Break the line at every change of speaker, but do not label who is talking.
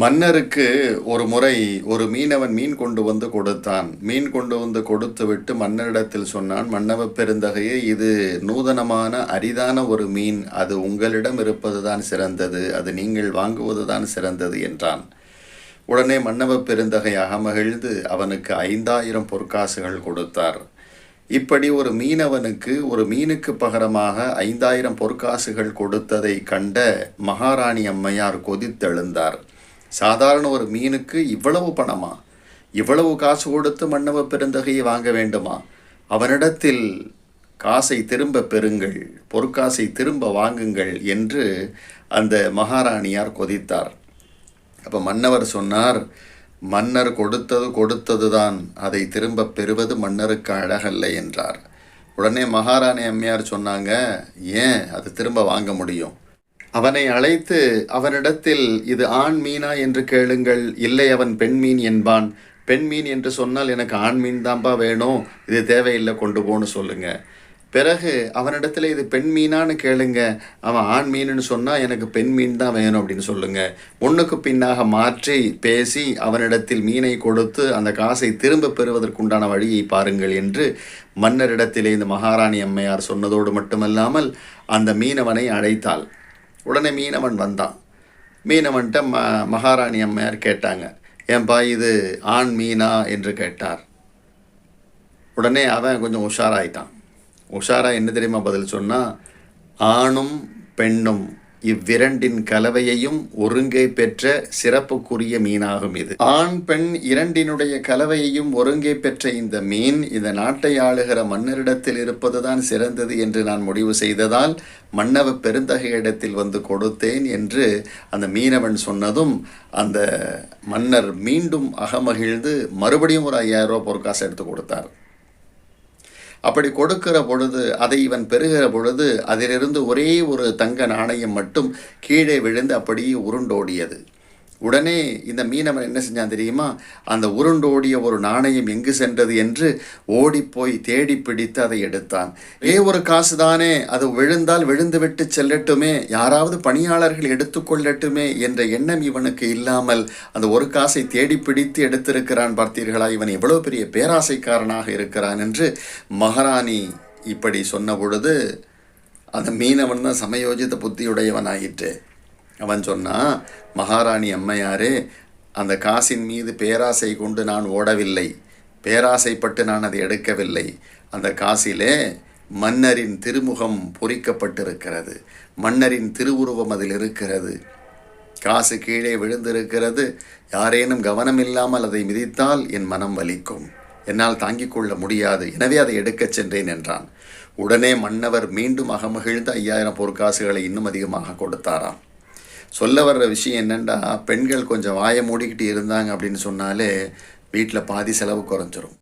மன்னருக்கு ஒரு முறை ஒரு மீனவன் மீன் கொண்டு வந்து கொடுத்தான். மீன் கொண்டு வந்து கொடுத்து விட்டு மன்னரிடத்தில் சொன்னான் மன்னவ பெருந்தகையே இது நூதனமான அரிதான ஒரு மீன். அது உங்களிடம் இருப்பதுதான் சிறந்தது. அது நீங்கள் வாங்குவதுதான் சிறந்தது என்றான். உடனே மன்னவ பெருந்தகை அகமகிழ்ந்து அவனுக்கு ஐந்தாயிரம் பொற்காசுகள் கொடுத்தார். இப்படி ஒரு மீனவனுக்கு ஒரு மீனுக்கு பகரமாக ஐந்தாயிரம் பொற்காசுகள் கொடுத்ததை கண்ட மகாராணி அம்மையார் கொதித்தெழுந்தார். சாதாரண ஒரு மீனுக்கு இவ்வளவு பணமா? இவ்வளவு காசு கொடுத்து மன்னவ பெருந்தகையை வாங்க வேண்டுமா? அவனிடத்தில் காசை திரும்ப பெறுங்கள் பொற்காசை திரும்ப வாங்குங்கள் என்று அந்த மகாராணியார் கொதித்தார். அப்போ மன்னவர் சொன்னார் மன்னர் கொடுத்தது கொடுத்ததுதான். அதை திரும்ப பெறுவது மன்னருக்கு அழகல்ல என்றார். உடனே மகாராணி அம்மையார் சொன்னாங்க ஏன்? அது திரும்ப வாங்க முடியும். அவனை அழைத்து அவனிடத்தில் இது ஆண் மீனா என்று கேளுங்கள். இல்லை அவன் பெண் மீன் என்பான். பெண் மீன் என்று சொன்னால் எனக்கு ஆண் மீன் தான்ப்பா வேணும். இது தேவையில்லை கொண்டு போன்னு சொல்லுங்க. பிறகு அவனிடத்துல இது பெண் மீனான்னு கேளுங்க. அவன் ஆண் மீனுன்னு சொன்னால் எனக்கு பெண் மீன் தான் வேணும் அப்படின்னு சொல்லுங்க. முன்னுக்கு பின்னாக மாற்றி பேசி அவனிடத்தில் மீனை கொடுத்து அந்த காசை திரும்ப பெறுவதற்குண்டான வழியை பாருங்கள் என்று மன்னரிடத்திலே இந்த மகாராணி அம்மையார் சொன்னதோடு மட்டுமல்லாமல் அந்த மீனவனை அழைத்தாள். உடனே மீனவன் வந்தான். மீனவன்கிட்ட ம மகாராணி அம்மையார் கேட்டாங்க ஏன்பா இது ஆண் மீனா? என்று கேட்டார். உடனே அவன் கொஞ்சம் உஷாராயிட்டான். உஷாராக என்ன தெரியுமா பதில் சொன்னால் ஆணும் பெண்ணும் இவ்விரண்டின் கலவையையும் ஒருங்கே பெற்ற சிறப்புக்குரிய மீனாகும் இது. ஆண் பெண் இரண்டினுடைய கலவையையும் ஒருங்கே பெற்ற இந்த மீன் இந்த நாட்டை ஆளுகிற மன்னரிடத்தில் இருப்பதுதான் சிறந்தது என்று நான் முடிவு செய்ததால் மன்னவ பெருந்தகையிடத்தில் வந்து கொடுத்தேன் என்று அந்த மீனவன் சொன்னதும் அந்த மன்னர் மீண்டும் அகமகிழ்ந்து மறுபடியும் ஒரு ஐயாயிரம் ரூபா பொற்காசு எடுத்து கொடுத்தார். அப்படி கொடுக்கிற பொழுது அதை இவன் பெறுகிற பொழுது அதிலிருந்து ஒரே ஒரு தங்க நாணயம் மட்டும் கீழே விழுந்து அப்படியே உருண்டோடியது. உடனே இந்த மீனவன் என்ன செஞ்சான் தெரியுமா? அந்த உருண்டோடிய ஒரு நாணயம் எங்கு சென்றது என்று ஓடிப்போய் தேடி பிடித்து அதை எடுத்தான். ஏ ஒரு காசு தானே அது விழுந்தால் விழுந்துவிட்டு செல்லட்டுமே யாராவது பணியாளர்கள் எடுத்துக்கொள்ளட்டுமே என்ற எண்ணம் இவனுக்கு இல்லாமல் அந்த ஒரு காசை தேடி பிடித்து எடுத்திருக்கிறான் பார்த்தீர்களா? இவன் எவ்வளோ பெரிய பேராசைக்காரனாக இருக்கிறான் என்று மகாராணி இப்படி சொன்ன பொழுது அந்த மீனவன் தான் சமயோஜித புத்தியுடையவன் ஆயிற்று அவன் சொன்னான் மகாராணி அம்மையாரே அந்த காசின் மீது பேராசை கொண்டு நான் ஓடவில்லை. பேராசைப்பட்டு நான் அதை எடுக்கவில்லை. அந்த காசிலே மன்னரின் திருமுகம் பொறிக்கப்பட்டிருக்கிறது. மன்னரின் திருவுருவம் அதில் இருக்கிறது. காசு கீழே விழுந்திருக்கிறது. யாரேனும் கவனம் இல்லாமல் அதை மிதித்தால் என் மனம் வலிக்கும். என்னால் தாங்கிக் கொள்ள முடியாது. எனவே அதை எடுக்கச் சென்றேன் என்றான். உடனே மன்னவர் மீண்டும் அகமகிழ்ந்து ஐயாயிரம் பொற்காசுகளை இன்னும் அதிகமாக கொடுத்தாராம். சொல்ல வர்ற விஷயம் என்னென்னா பெண்கள் கொஞ்சம் வாயை மூடிக்கிட்டு இருந்தாங்க அப்படின்னு சொன்னாலே வீட்டில் பாதி செலவு குறைஞ்சிரும்.